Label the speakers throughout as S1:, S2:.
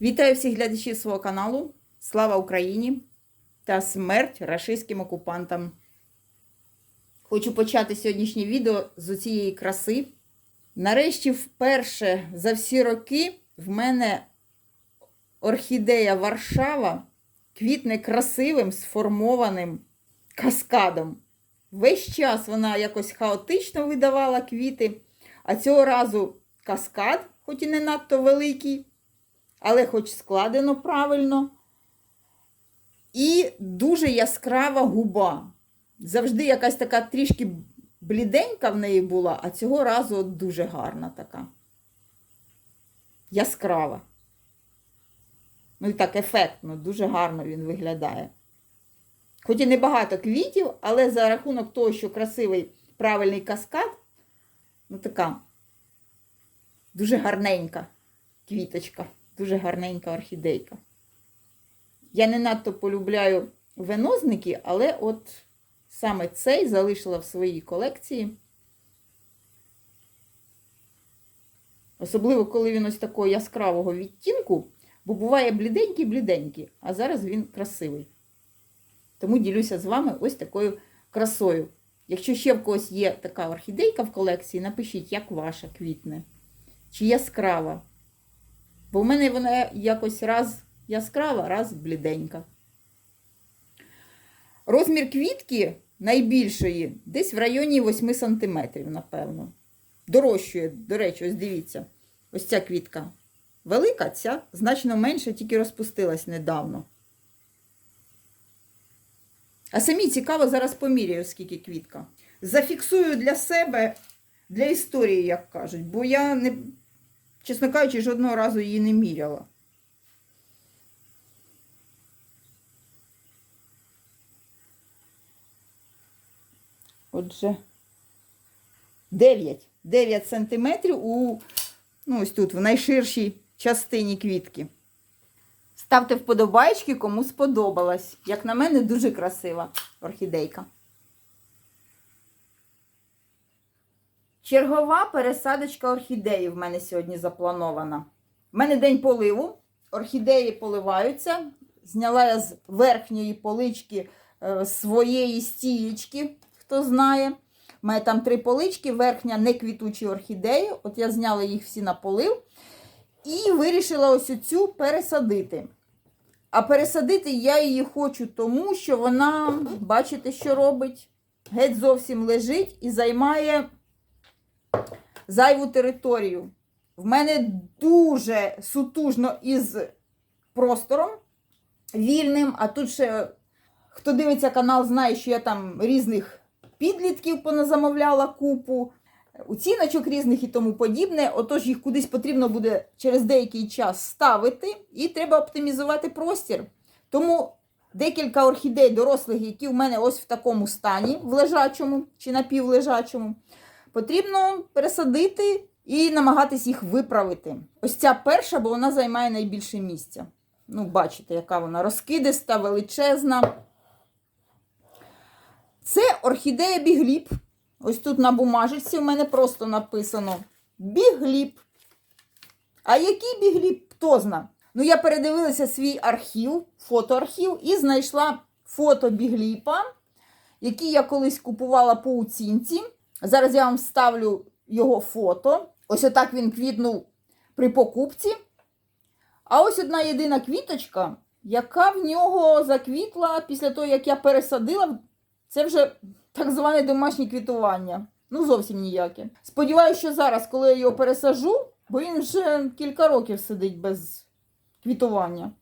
S1: Вітаю всіх глядачів свого каналу. Слава Україні та смерть рашистським окупантам. Хочу почати сьогоднішнє відео з цієї краси. Нарешті, вперше за всі роки в мене орхідея Варшава квітне красивим сформованим каскадом. Весь час вона якось хаотично видавала квіти, а цього разу каскад, хоч і не надто великий, але хоч складено правильно. І дуже яскрава губа. Завжди якась така трішки бліденька в неї була, а цього разу от дуже гарна така. Яскрава. Ну і так ефектно, дуже гарно він виглядає. Хоч і небагато квітів, але за рахунок того, що красивий правильний каскад, ну така дуже гарненька квіточка, дуже гарненька орхідейка. Я не надто полюбляю венозники, але от саме цей залишила в своїй колекції. Особливо, коли він ось такого яскравого відтінку, бо буває бліденький-бліденький, а зараз він красивий. Тому ділюся з вами ось такою красою. Якщо ще в когось є така орхідейка в колекції, напишіть, як ваша квітне. Чи яскрава. Бо в мене вона якось раз яскрава, раз бліденька. Розмір квітки найбільшої десь в районі 8 см, напевно. Дорожчує, до речі, ось дивіться. Ось ця квітка велика, ця значно менше, тільки розпустилась недавно. А самі цікаво, зараз поміряю, скільки квітка. Зафіксую для себе, для історії, як кажуть, бо я, не, чесно кажучи, жодного разу її не міряла. Отже, 9. 9 сантиметрів у, ну, ось тут, в найширшій частині квітки. Ставте вподобайки, кому сподобалась. Як на мене, дуже красива орхідейка. Чергова пересадочка орхідеї в мене сьогодні запланована. В мене день поливу. Орхідеї поливаються. Зняла я з верхньої полички е, своєї стієчки, хто знає. У мене там три полички, верхня не квітучі орхідеї. От я зняла їх всі на полив. І вирішила ось цю пересадити. А пересадити я її хочу, тому що вона, бачите, що робить? Геть зовсім лежить і займає зайву територію. В мене дуже сутужно із простором вільним, а тут ще, хто дивиться канал, знає, що я там різних підлітків поназамовляла купу оціночок різних і тому подібне. Отож, їх кудись потрібно буде через деякий час ставити, і треба оптимізувати простір. Тому декілька орхідей дорослих, які в мене ось в такому стані, в лежачому чи напівлежачому, потрібно пересадити і намагатись їх виправити. Ось ця перша, бо вона займає найбільше місця. Ну, бачите, яка вона розкидиста, величезна. Це орхідея бігліп. Ось тут на бумажечці в мене просто написано бігліп. А який бігліп, хто зна? Ну, я передивилася свій архів, фотоархів, і знайшла фото бігліпа, який я колись купувала по оцінці. Зараз я вам вставлю його фото. Ось отак він квітнув при покупці. А ось одна єдина квіточка, яка в нього заквітла після того, як я пересадила, це вже так зване домашнє квітування. Ну, зовсім ніяке. Сподіваюся, що зараз, коли я його пересажу, бо він вже кілька років сидить без квітування,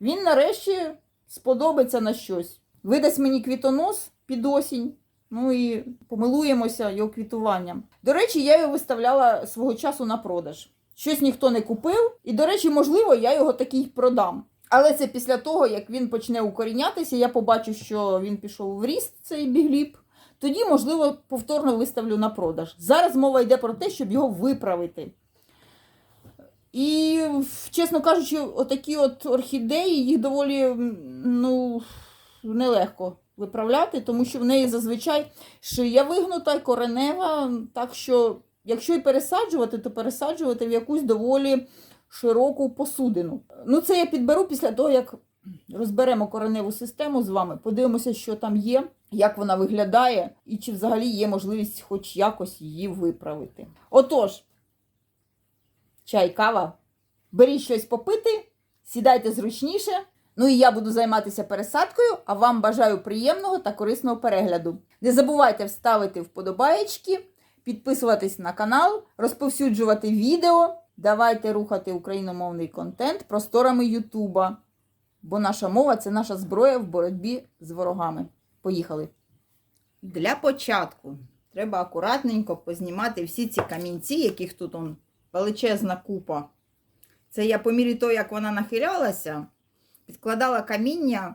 S1: він нарешті сподобається на щось. Видасть мені квітонос під осінь. Ну і помилуємося його квітуванням. До речі, я його виставляла свого часу на продаж. Щось ніхто не купив, і, до речі, можливо, я його такий продам. Але це після того, як він почне укорінятися, я побачу, що він пішов в ріст, цей бігліп. Тоді, можливо, повторно виставлю на продаж. Зараз мова йде про те, щоб його виправити. І, чесно кажучи, отакі от орхідеї, їх доволі ну, нелегко виправляти, тому що в неї зазвичай шия вигнута коренева. Так що, якщо і пересаджувати, то пересаджувати в якусь доволі широку посудину. Ну, це я підберу після того, як розберемо кореневу систему з вами, подивимося, що там є, як вона виглядає, і чи взагалі є можливість хоч якось її виправити. Отож, чай, кава, беріть щось попити, сідайте зручніше. Ну і я буду займатися пересадкою, а вам бажаю приємного та корисного перегляду. Не забувайте вставити вподобаєчки, підписуватись на канал, розповсюджувати відео. Давайте рухати україномовний контент просторами Ютуба. Бо наша мова це наша зброя в боротьбі з ворогами. Поїхали! Для початку треба акуратненько познімати всі ці камінці, яких тут он величезна купа. Це я по мірі того, як вона нахилялася, підкладала каміння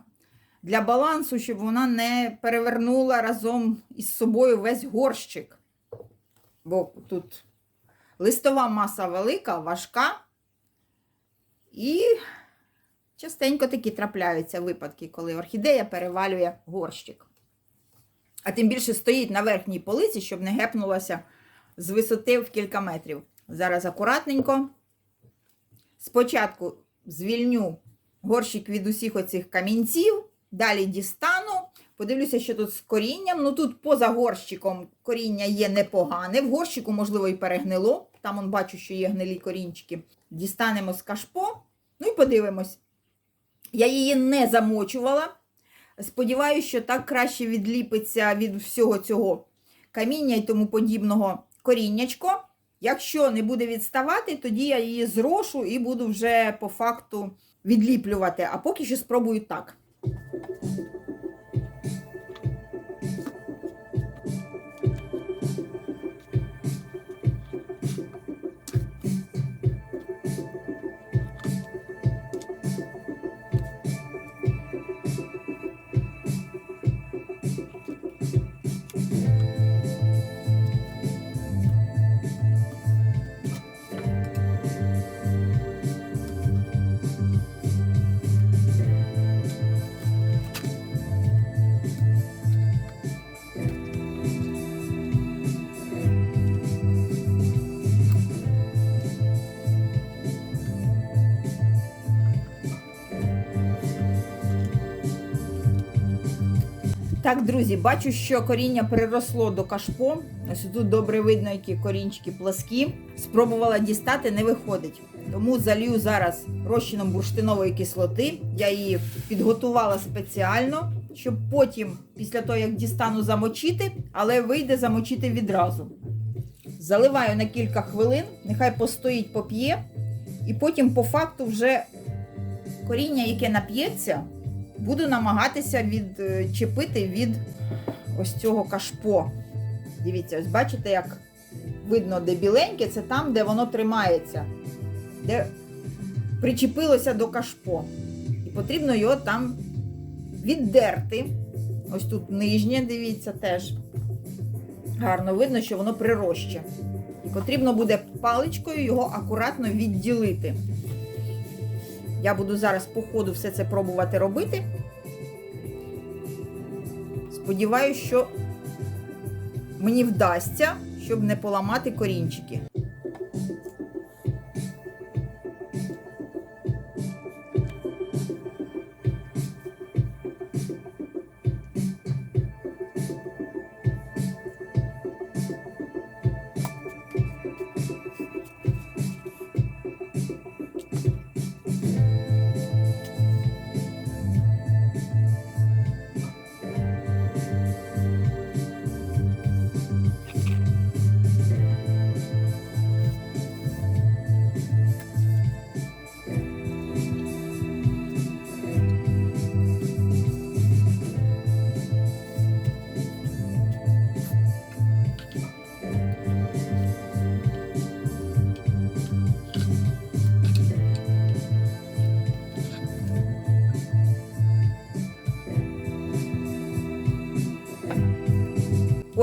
S1: для балансу, щоб вона не перевернула разом із собою весь горщик. Бо тут листова маса велика, важка. І частенько такі трапляються випадки, коли орхідея перевалює горщик. А тим більше стоїть на верхній полиці, щоб не гепнулася з висоти в кілька метрів. Зараз акуратненько. Спочатку звільню горщик від усіх оцих камінців, далі дістану. Подивлюся, що тут з корінням. Ну тут поза горщиком коріння є непогане. В горщику, можливо, і перегнило. Там он бачу, що є гнилі корінчики. Дістанемо з кашпо. Ну і подивимось. Я її не замочувала. Сподіваюся, що так краще відліпиться від всього цього каміння і тому подібного коріннячко. Якщо не буде відставати, тоді я її зрошу і буду вже по факту відліплювати. А поки що спробую так. Так, друзі, бачу, що коріння приросло до кашпо. Ось тут добре видно, які корінчики пласкі. Спробувала дістати, не виходить. Тому залью зараз розчином бурштинової кислоти. Я її підготувала спеціально, щоб потім, після того, як дістану, замочити, але вийде замочити відразу. Заливаю на кілька хвилин, нехай постоїть, поп'є, і потім, по факту, вже коріння, яке нап'ється, буду намагатися відчепити від ось цього кашпо. Дивіться, ось бачите, як видно, де біленьке, це там, де воно тримається, де причепилося до кашпо. І потрібно його там віддерти. Ось тут нижнє, дивіться, теж. Гарно видно, що воно прироща. І потрібно буде паличкою його акуратно відділити. Я буду зараз по ходу все це пробувати робити. Сподіваюсь, що мені вдасться, щоб не поламати корінчики.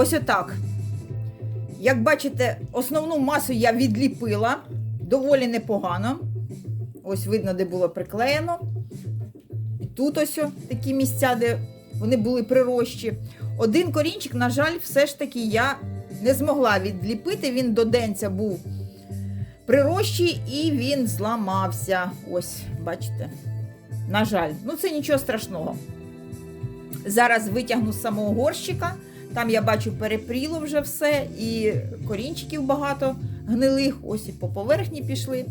S1: Ось отак. Як бачите, основну масу я відліпила доволі непогано. Ось видно, де було приклеєно. І тут ось такі місця, де вони були прирощі. Один корінчик, на жаль, все ж таки я не змогла відліпити. Він до денця був прирощий і він зламався. Ось, бачите. На жаль, ну це нічого страшного. Зараз витягну з самого горщика. Там я бачу перепріло вже все, і корінчиків багато гнилих, ось і по поверхні пішли.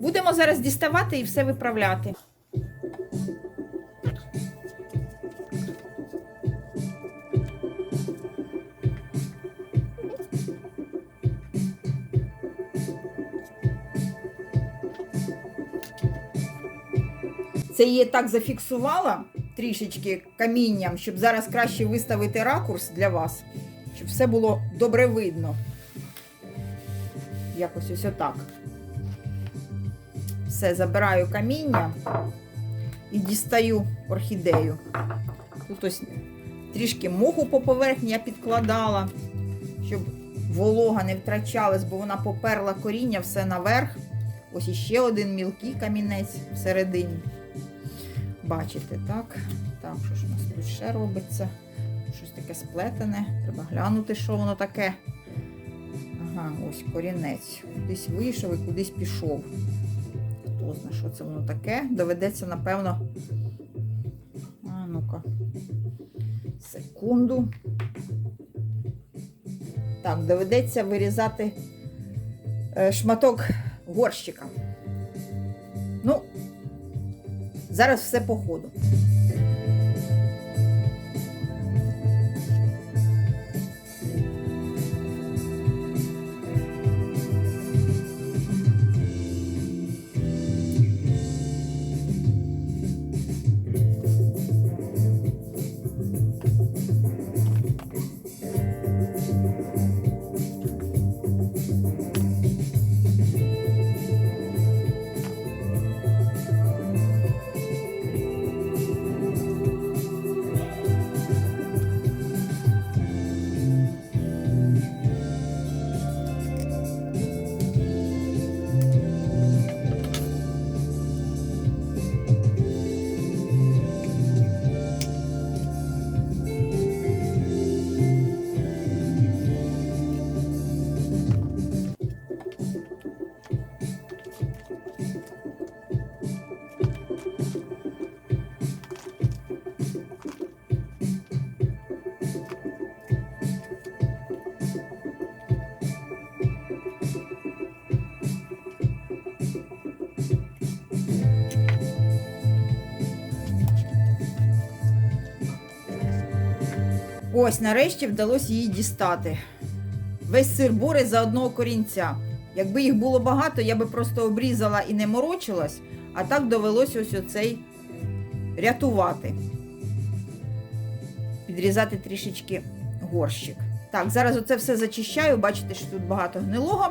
S1: Будемо зараз діставати і все виправляти. Це її так зафіксувала трішечки камінням, щоб зараз краще виставити ракурс для вас, щоб все було добре видно. Якось ось отак. Все, забираю каміння і дістаю орхідею. Тут ось трішки моху по поверхні я підкладала, щоб волога не втрачалась, бо вона поперла коріння все наверх. Ось іще один мілкий камінець всередині. Бачите, так? Так, що ж у нас тут ще робиться? Щось таке сплетене. Треба глянути, що воно таке. Ага, ось корінець. Кудись вийшов і кудись пішов. Хто знає, що це воно таке? Доведеться, напевно. А, ну-ка. Секунду. Так, доведеться вирізати е, шматок горщика. Зараз все по ходу. Ось, нарешті вдалося її дістати. Весь сир бори за одного корінця. Якби їх було багато, я би просто обрізала і не морочилась, а так довелося ось оцей рятувати. Підрізати трішечки горщик. Так, зараз оце все зачищаю. Бачите, що тут багато гнилого.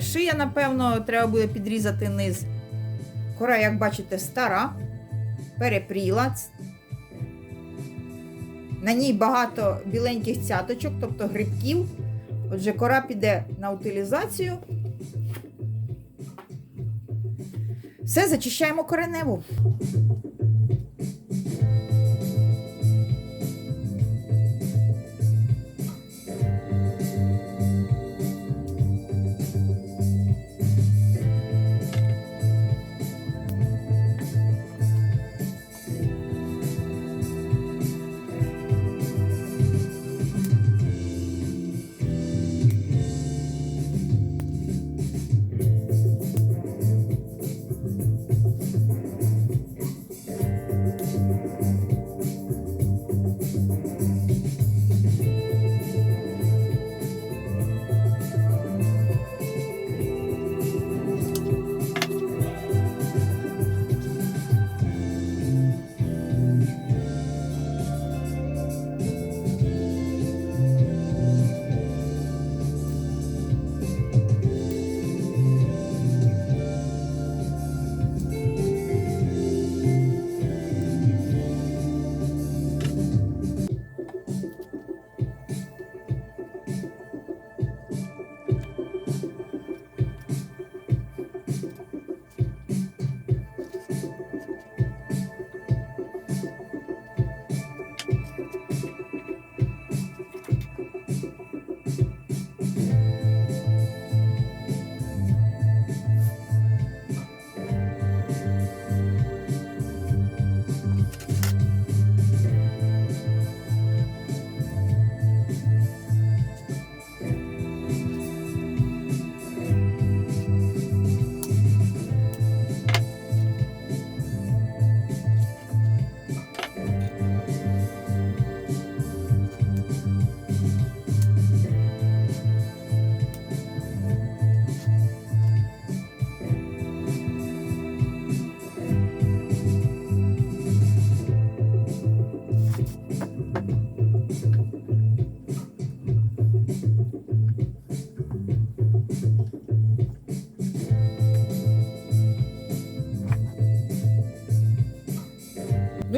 S1: Шия, напевно, треба буде підрізати низ. Кора, як бачите, стара, перепріла. На ній багато біленьких цяточок, тобто грибків. Отже, кора піде на утилізацію. Все, зачищаємо кореневу.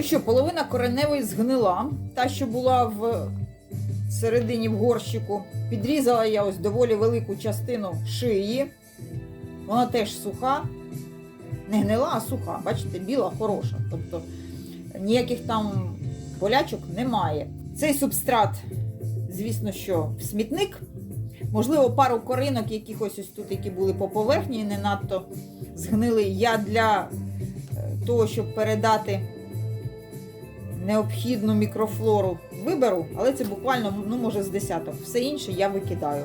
S1: Що, половина кореневої згнила. Та, що була в середині в горщику. Підрізала я ось доволі велику частину шиї. Вона теж суха. Не гнила, а суха. Бачите, біла, хороша. Тобто ніяких там болячок немає. Цей субстрат, звісно, що в смітник. Можливо, пару коринок якихось ось тут, які були по поверхні, не надто згнили. Я для е, того, щоб передати необхідну мікрофлору виберу, але це буквально, ну, може, з десяток. Все інше я викидаю.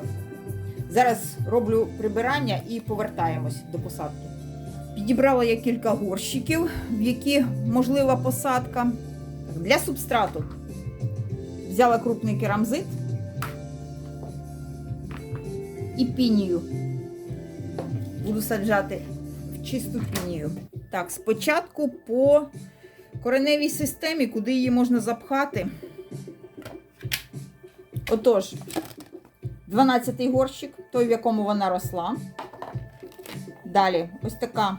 S1: Зараз роблю прибирання і повертаємось до посадки. Підібрала я кілька горщиків, в які можлива посадка. Для субстрату взяла крупний керамзит і пінію. Буду саджати в чисту пінію. Так, спочатку по кореневій системі, куди її можна запхати. Отож, 12-й горщик, той, в якому вона росла. Далі ось така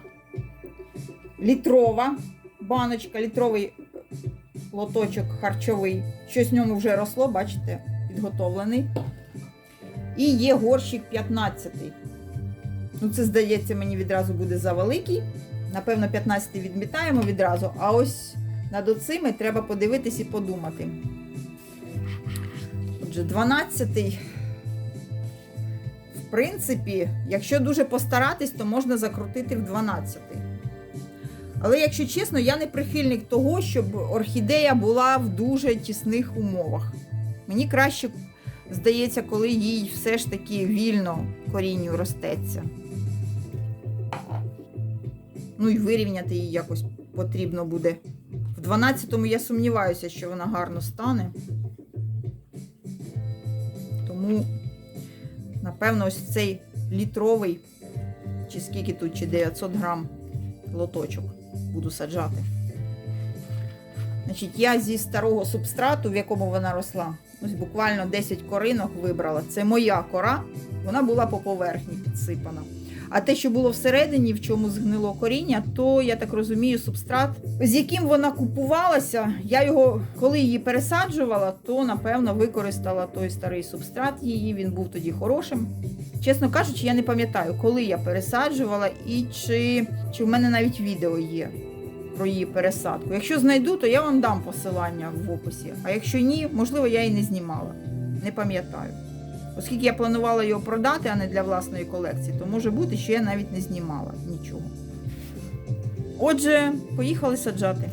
S1: літрова баночка, літровий лоточок харчовий. Щось в ньому вже росло, бачите, підготовлений. І є горщик 15-й. Ну, це, здається, мені відразу буде завеликий. Напевно, 15-й відмітаємо відразу. А ось над оцими треба подивитись і подумати. Отже, 12-й. В принципі, якщо дуже постаратись, то можна закрутити в 12-й. Але, якщо чесно, я не прихильник того, щоб орхідея була в дуже тісних умовах. Мені краще здається, коли їй все ж таки вільно корінню ростеться. Ну і вирівняти її якось потрібно буде. В 12-му я сумніваюся, що вона гарно стане. Тому, напевно, ось цей літровий, чи скільки тут, чи 900 грам лоточок буду саджати. Значить, я зі старого субстрату, в якому вона росла, ось буквально 10 коринок вибрала. Це моя кора, вона була по поверхні підсипана. А те, що було всередині, в чому згнило коріння, то я так розумію, субстрат, з яким вона купувалася, я його, коли її пересаджувала, то напевно використала той старий субстрат її. Він був тоді хорошим. Чесно кажучи, я не пам'ятаю, коли я пересаджувала і чи, чи в мене навіть відео є про її пересадку. Якщо знайду, то я вам дам посилання в описі. А якщо ні, можливо, я і не знімала. Не пам'ятаю. Оскільки я планувала його продати, а не для власної колекції, то може бути, що я навіть не знімала нічого. Отже, поїхали саджати.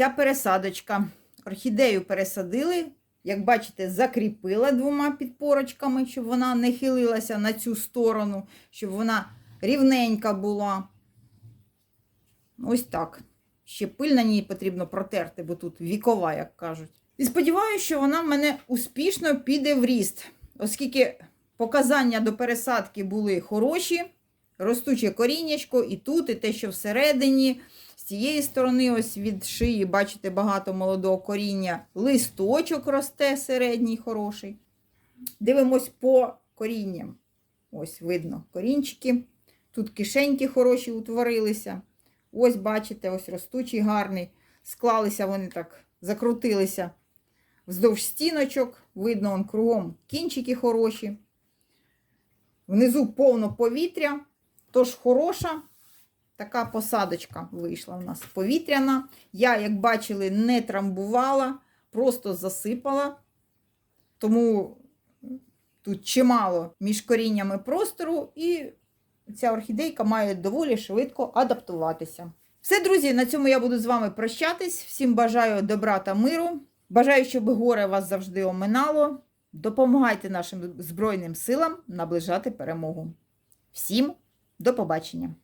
S1: Вся пересадочка. Орхідею пересадили. Як бачите, закріпила двома підпорочками, щоб вона не хилилася на цю сторону, щоб вона рівненька була. Ось так. Ще пиль на ній потрібно протерти, бо тут вікова, як кажуть. І сподіваюся, що вона в мене успішно піде в ріст, оскільки показання до пересадки були хороші, ростуче коріннячко, і тут, і те, що всередині. З цієї сторони, ось від шиї, бачите, багато молодого коріння. Листочок росте середній, хороший. Дивимось по корінням. Ось видно корінчики. Тут кишеньки хороші утворилися. Ось, бачите, ось ростучий гарний. Склалися вони так, закрутилися вздовж стіночок. Видно, он кругом кінчики хороші. Внизу повно повітря, тож хороша така посадочка вийшла у нас повітряна. Я, як бачили, не трамбувала, просто засипала. Тому тут чимало між коріннями простору, і ця орхідейка має доволі швидко адаптуватися. Все, друзі, на цьому я буду з вами прощатись. Всім бажаю добра та миру. Бажаю, щоб горе вас завжди оминало. Допомагайте нашим Збройним силам наближати перемогу. Всім до побачення!